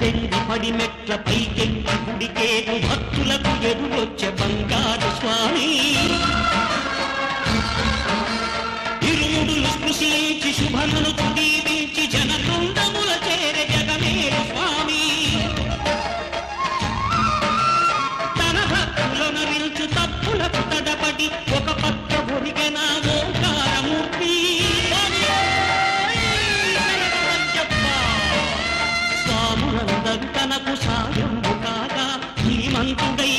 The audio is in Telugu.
తెంగి పడి మెట్ల పైకెక్కి గుడికేకు భక్తులకు ఎదురొచ్చే బంగారు స్వామి. ఇరుముడులు స్పృశించి శుభమును దీవించి తనకు సాయం కాగా శ్రీమంతుడై